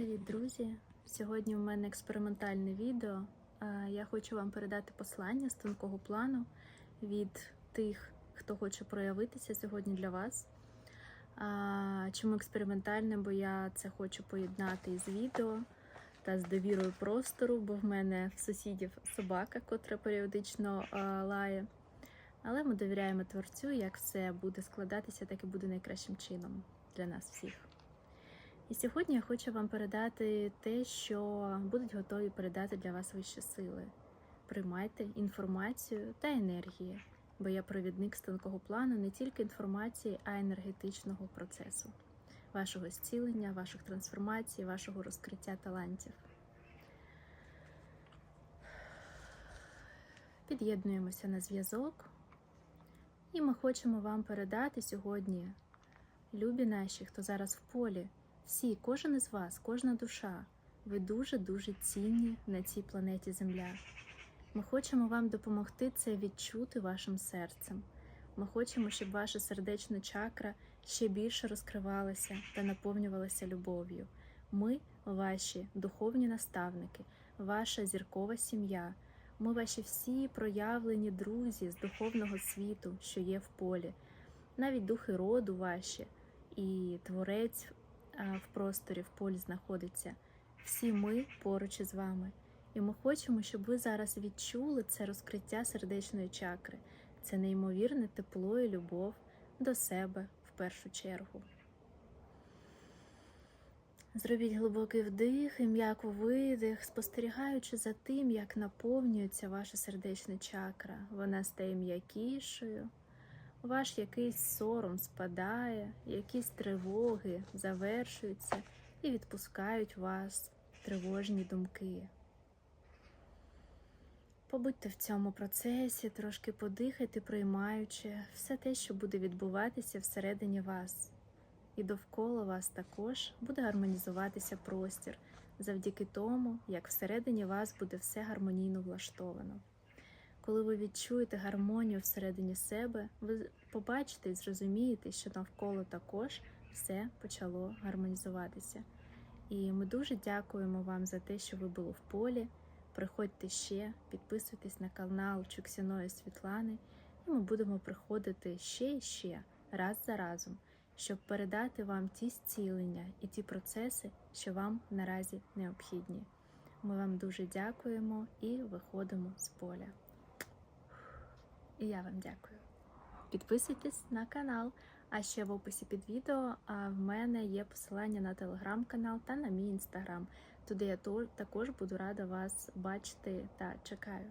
Привіт, друзі! Сьогодні у мене експериментальне відео. Я хочу вам передати послання з тонкого плану від тих, хто хоче проявитися сьогодні для вас. Чому експериментальне? Бо я це хочу поєднати із відео та з довірою простору, бо в мене в сусідів собака, котра періодично лає. Але ми довіряємо творцю, як все буде складатися, так і буде найкращим чином для нас всіх. І сьогодні я хочу вам передати те, що будуть готові передати для вас вищі сили. Приймайте інформацію та енергії, бо я провідник з тонкого плану не тільки інформації, а й енергетичного процесу, вашого зцілення, ваших трансформацій, вашого розкриття талантів. Під'єднуємося на зв'язок, і ми хочемо вам передати сьогодні, любі наші, хто зараз в полі. Всі, кожен із вас, кожна душа, ви дуже-дуже цінні на цій планеті Земля. Ми хочемо вам допомогти це відчути вашим серцем. Ми хочемо, щоб ваша сердечна чакра ще більше розкривалася та наповнювалася любов'ю. Ми ваші духовні наставники, ваша зіркова сім'я. Ми ваші всі проявлені друзі з духовного світу, що є в полі, навіть духи роду ваші і творець в просторі, в полі знаходиться. Всі ми поруч із вами. І ми хочемо, щоб ви зараз відчули це розкриття сердечної чакри, це неймовірне тепло і любов до себе в першу чергу. Зробіть глибокий вдих і м'яко видих, спостерігаючи за тим, як наповнюється ваша сердечна чакра. Вона стає м'якішою. Ваш якийсь сором спадає, якісь тривоги завершуються і відпускають вас тривожні думки. Побудьте в цьому процесі, трошки подихайте, приймаючи все те, що буде відбуватися всередині вас, і довкола вас також буде гармонізуватися простір завдяки тому, як всередині вас буде все гармонійно влаштовано. Коли ви відчуєте гармонію всередині себе, ви побачите і зрозумієте, що навколо також все почало гармонізуватися. І ми дуже дякуємо вам за те, що ви були в полі. Приходьте ще, підписуйтесь на канал Чуксіної Світлани, і ми будемо приходити ще і ще раз за разом, щоб передати вам ті зцілення і ті процеси, що вам наразі необхідні. Ми вам дуже дякуємо і виходимо з поля. І я вам дякую. Підписуйтесь на канал, а ще в описі під відео в мене є посилання на телеграм-канал та на мій інстаграм. Туди я також буду рада вас бачити та чекаю.